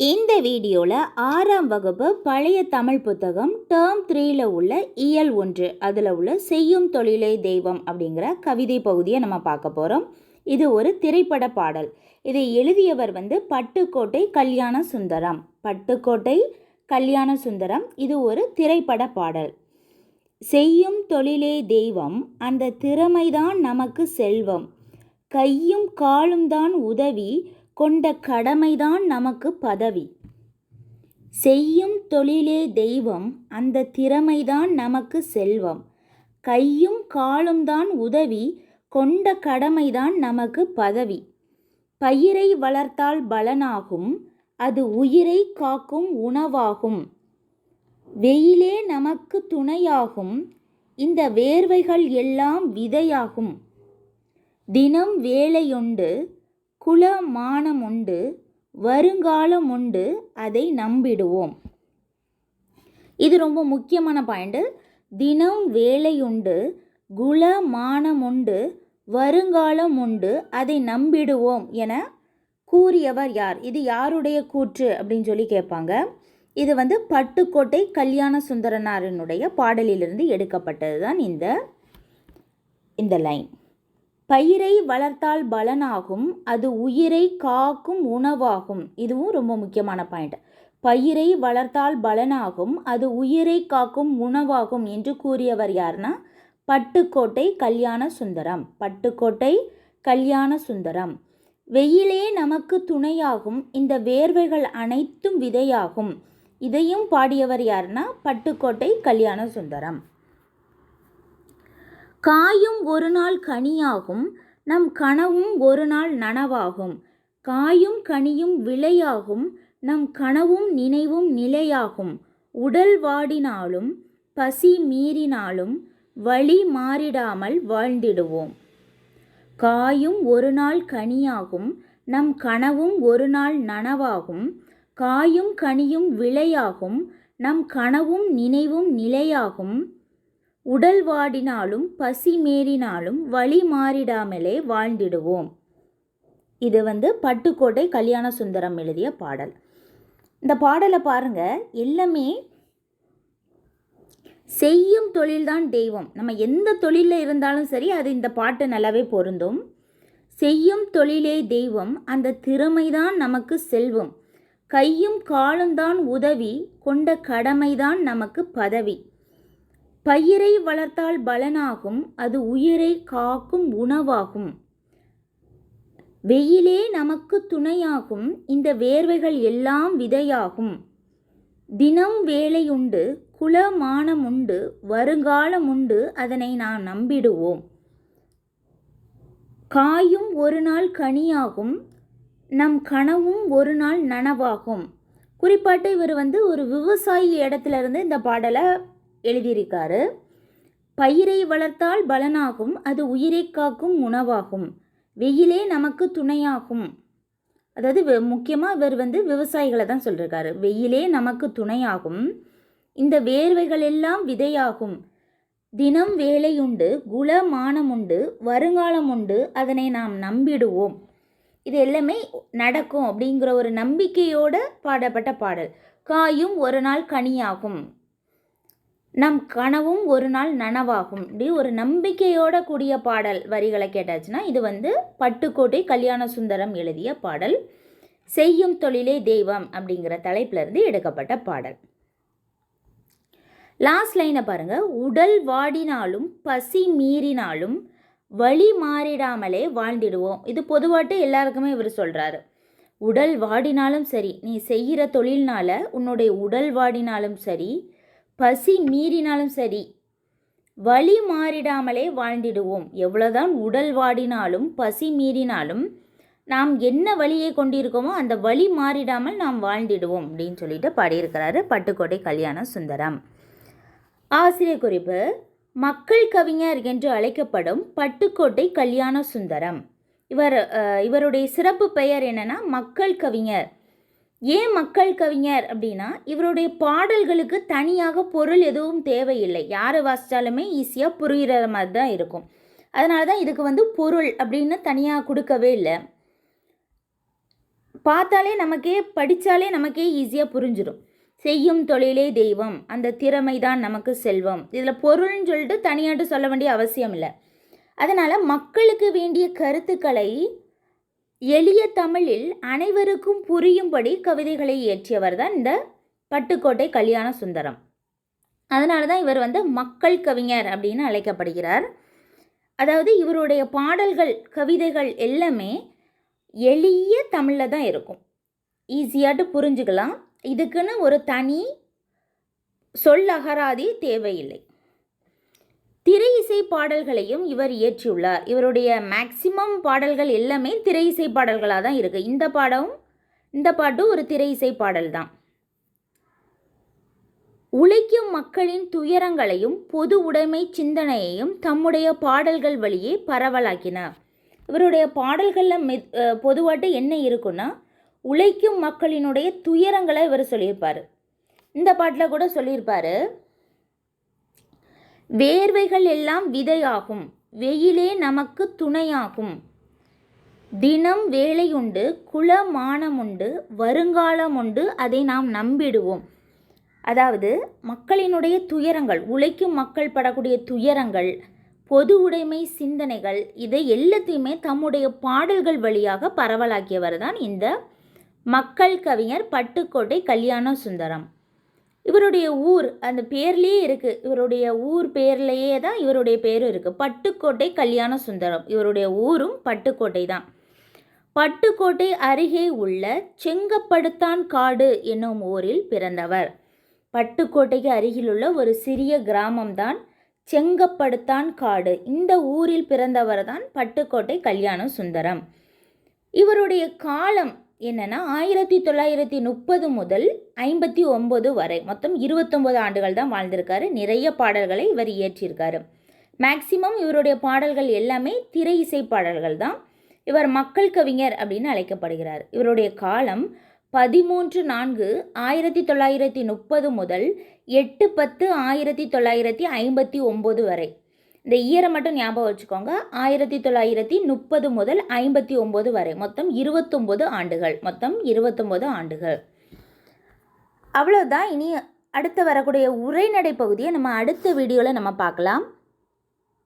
இந்த வீடியோவில் ஆறாம் வகுப்பு பழைய தமிழ் புத்தகம் டேர்ம் த்ரீயில் உள்ள இயல் ஒன்று அதில் உள்ள செய்யும் தொழிலே தெய்வம் அப்படிங்கிற கவிதை பகுதியை நம்ம பார்க்க போகிறோம் இது ஒரு திரைப்பட பாடல். இதை எழுதியவர் வந்து பட்டுக்கோட்டை கல்யாண சுந்தரம் பட்டுக்கோட்டை கல்யாண சுந்தரம் இது ஒரு திரைப்பட பாடல். செய்யும் தொழிலே தெய்வம் அந்த திறமைதான் நமக்கு செல்வம். கையும் காலும் தான் உதவி கொண்ட கடமைதான் நமக்கு பதவி. செய்யும் தொழிலே தெய்வம் அந்த திறமைதான் நமக்கு செல்வம். கையும் காலும் தான் உதவி கொண்ட கடமைதான் நமக்கு பதவி. பயிரை வளர்த்தால் பலனாகும் அது உயிரை காக்கும் உணவாகும். வெயிலே நமக்கு துணையாகும் இந்த வேர்வைகள் எல்லாம் விதையாகும். தினம் வேலையுண்டு குல மானம் உண்டு வருங்காலம் உண்டு அதை நம்பிடுவோம். இது ரொம்ப முக்கியமான பாயிண்ட்டு தினம் வேலையுண்டு குல மானம் உண்டு வருங்காலம் உண்டு அதை நம்பிடுவோம் என கூறியவர் யார்? இது யாருடைய கூற்று அப்படின்னு சொல்லி கேட்பாங்க. இது வந்து பட்டுக்கோட்டை கல்யாண சுந்தரனாரனுடைய பாடலிலிருந்து எடுக்கப்பட்டது தான் இந்த இந்த லைன் பயிரை வளர்த்தால் பலனாகும் அது உயிரை காக்கும் உணவாகும். இதுவும் ரொம்ப முக்கியமான பாயிண்ட் பயிரை வளர்த்தால் பலனாகும் அது உயிரை காக்கும் உணவாகும் என்று கூறியவர் யார்னா பட்டுக்கோட்டை கல்யாண சுந்தரம். பட்டுக்கோட்டை கல்யாண சுந்தரம். வெயிலே நமக்கு துணையாகும் இந்த வேர்வைகள் அனைத்தும் விதையாகும். இதையும் பாடியவர் யார்னா பட்டுக்கோட்டை கல்யாண சுந்தரம். காயும் ஒரு நாள் கனியாகும் நம் கனவும் ஒரு நாள் நனவாகும். காயும் கனியும் விளையாகும் நம் கனவும் நினைவும் நிலையாகும். உடல் வாடினாலும் பசி மீறினாலும் வழி மாறிடாமல் வாழ்ந்திடுவோம். காயும் ஒரு நாள் கனியாகும் நம் கனவும் ஒரு நாள் நனவாகும். காயும் கனியும் விளையாகும் நம் கனவும் நினைவும் நிலையாகும். உடல் வாடினாலும் பசி மேறினாலும் வழி மாறிடாமலே வாழ்ந்திடுவோம். இது வந்து பட்டுக்கோட்டை கல்யாண சுந்தரம் எழுதிய பாடல். இந்த பாடலை பாருங்க. எல்லாமே செய்யும் தொழில்தான் தெய்வம். நம்ம எந்த தொழிலில் இருந்தாலும் சரி அது இந்த பாட்டு நல்லாவே பொருந்தும். செய்யும் தொழிலே தெய்வம் அந்த திறமைதான் நமக்கு செல்வம். கையும் காலும் தான் உதவி கொண்ட கடமைதான் நமக்கு பதவி. பயிரை வளர்த்தால் பலனாகும் அது உயிரை காக்கும் உணவாகும். வெயிலே நமக்கு துணையாகும் இந்த வேர்வைகள் எல்லாம் விதையாகும். தினம் வேலையுண்டு குலமானம் உண்டு வருங்காலம் உண்டு அதனை நாம் நம்பிடுவோம். காயும் ஒரு நாள் கனியாகும் நம் கனவும் ஒரு நாள் நனவாகும். குறிப்பாட்டு இவர் வந்து ஒரு விவசாயி இடத்துல இருந்து இந்த பாடலை எழுதியிருக்காரு. பயிரை வளர்த்தால் பலனாகும் அது உயிரை காக்கும் உணவாகும். வெயிலே நமக்கு துணையாகும். அதாவது முக்கியமாக இவர் வந்து விவசாயிகளை தான் சொல்லியிருக்காரு வெயிலே நமக்கு துணையாகும். இந்த வேர்வைகள் எல்லாம் விதையாகும். தினம் வேலையுண்டு குல மானம் உண்டு வருங்காலம் உண்டு அதனை நாம் நம்பிடுவோம். இது எல்லாமே நடக்கும் அப்படிங்கிற ஒரு நம்பிக்கையோடு பாடப்பட்ட பாடல். காயும் ஒரு நாள் கனியாகும். நம் கனவும் ஒரு நாள் நனவாகும். இப்படி ஒரு நம்பிக்கையோட கூடிய பாடல் வரிகளை கேட்டாச்சுன்னா இது வந்து பட்டுக்கோட்டை கல்யாண சுந்தரம் எழுதிய பாடல் செய்யும் தொழிலே தெய்வம் அப்படிங்கிற தலைப்பிலிருந்து எடுக்கப்பட்ட பாடல். லாஸ்ட் லைனை பாருங்கள் உடல் வாடினாலும் பசி மீறினாலும் வழி மாறிடாமலே வாழ்ந்திடுவோம். இது பொதுவாட்டு எல்லாருக்குமே இவர் சொல்கிறாரு உடல் வாடினாலும் சரி நீ செய்கிற தொழில்னால உன்னுடைய உடல் வாடினாலும் சரி பசி மீறினாலும் சரி வழி மாறிடாமலே வாழ்ந்திடுவோம். எவ்வளோதான் உடல் வாடினாலும் பசி மீறினாலும் நாம் என்ன வழியை கொண்டிருக்கோமோ அந்த வழி மாறிடாமல் நாம் வாழ்ந்திடுவோம் அப்படின்னு சொல்லிட்டு பாடியிருக்கிறாரு பட்டுக்கோட்டை கல்யாண சுந்தரம். ஆசிரியர் குறிப்பு மக்கள் கவிஞர் என்று அழைக்கப்படும் பட்டுக்கோட்டை கல்யாண சுந்தரம். இவர் இவருடைய சிறப்பு பெயர் என்னென்னா மக்கள் கவிஞர். ஏன் மக்கள் கவிஞர் அப்படின்னா இவருடைய பாடல்களுக்கு தனியாக பொருள் எதுவும் தேவையில்லை. யார் வாசித்தாலுமே ஈஸியாக புரிகிற மாதிரி தான் இருக்கும். அதனால தான் இதுக்கு வந்து பொருள் அப்படின்னு தனியாக கொடுக்கவே இல்லை. பார்த்தாலே நமக்கே படித்தாலே நமக்கே ஈஸியாக புரிஞ்சிடும் செய்யும் தொழிலே தெய்வம் அந்த திறமை தான் நமக்கு செல்வம். இதில் பொருள்னு சொல்லிட்டு தனியாட்டு சொல்ல வேண்டிய அவசியம் இல்லை. அதனால் மக்களுக்கு வேண்டிய கருத்துக்களை எளிய தமிழில் அனைவருக்கும் புரியும்படி கவிதைகளை இயற்றியவர் தான் இந்த பட்டுக்கோட்டை கல்யாண சுந்தரம். அதனால தான் இவர் வந்து மக்கள் கவிஞர் அப்படின்னு அழைக்கப்படுகிறார். அதாவது இவருடைய பாடல்கள் கவிதைகள் எல்லாமே எளிய தமிழில் தான் இருக்கும். ஈஸியாட்டு புரிஞ்சுக்கலாம். இதுக்குன்னு ஒரு தனி சொல் அகராதி தேவையில்லை. திரை இசை பாடல்களையும் இவர் இயற்றியுள்ளார். இவருடைய மேக்சிமம் பாடல்கள் எல்லாமே திரை இசை பாடல்களாக தான் இருக்குது இந்த பாடம் இந்த பாட்டும் ஒரு திரை இசை பாடல் தான். உழைக்கும் மக்களின் துயரங்களையும் பொது உடைமை சிந்தனையையும் தம்முடைய பாடல்கள் வழியே பரவலாக்கினார். இவருடைய பாடல்களில் மெ பொதுவாட்டு என்ன இருக்குன்னா உழைக்கும் மக்களினுடைய துயரங்களை இவர் சொல்லியிருப்பார். இந்த பாட்டில் கூட சொல்லியிருப்பார் வேர்வைகள் எல்லாம் விதையாகும். வெயிலே நமக்கு துணையாகும். தினம் வேலையுண்டு குல மானமுண்டு வருங்காலம் உண்டு அதை நாம் நம்பிடுவோம். அதாவது மக்களினுடைய துயரங்கள் உழைக்கும் மக்கள் படக்கூடிய துயரங்கள் பொது உடைமை சிந்தனைகள் இதை எல்லாத்தையுமே தம்முடைய பாடல்கள் வழியாக பரவலாக்கியவர் தான் இந்த மக்கள் கவிஞர் பட்டுக்கோட்டை கல்யாண சுந்தரம். இவருடைய ஊர் அந்த பேர்லேயே இருக்குது இவருடைய ஊர் பேர்லேயே தான் இவருடைய பேரும் இருக்குது பட்டுக்கோட்டை கல்யாண சுந்தரம். இவருடைய ஊரும் பட்டுக்கோட்டை தான். பட்டுக்கோட்டை அருகே உள்ள செங்கப்படுத்தான் காடு என்னும் ஊரில் பிறந்தவர். பட்டுக்கோட்டைக்கு அருகிலுள்ள ஒரு சிறிய கிராமம்தான் செங்கப்படுத்தான் காடு. இந்த ஊரில் பிறந்தவர் தான் பட்டுக்கோட்டை கல்யாண சுந்தரம். இவருடைய காலம் என்னென்னா ஆயிரத்தி தொள்ளாயிரத்தி முப்பது முதல் ஐம்பத்தி ஒம்பது வரை மொத்தம் இருபத்தொம்போது ஆண்டுகள் தான் வாழ்ந்திருக்காரு. நிறைய பாடல்களை இவர் இயற்றியிருக்காரு மேக்சிமம் இவருடைய பாடல்கள் எல்லாமே திரை இசை பாடல்கள் தான். இவர் மக்கள் கவிஞர் அப்படின்னு அழைக்கப்படுகிறார். இவருடைய காலம் பதிமூன்று நான்கு ஆயிரத்தி தொள்ளாயிரத்தி முப்பது முதல் எட்டு பத்து ஆயிரத்தி தொள்ளாயிரத்தி ஐம்பத்தி ஒம்பது வரை. இந்த இயரை மட்டும் ஞாபகம் வச்சுக்கோங்க. ஆயிரத்தி தொள்ளாயிரத்தி முப்பது முதல் ஐம்பத்தி ஒம்பது வரை. மொத்தம் இருபத்தொம்போது ஆண்டுகள். மொத்தம் இருபத்தொம்போது ஆண்டுகள். அவ்வளோதான் இனி அடுத்து வரக்கூடிய உரைநடை பகுதியை நம்ம அடுத்த வீடியோவில் நம்ம பார்க்கலாம்.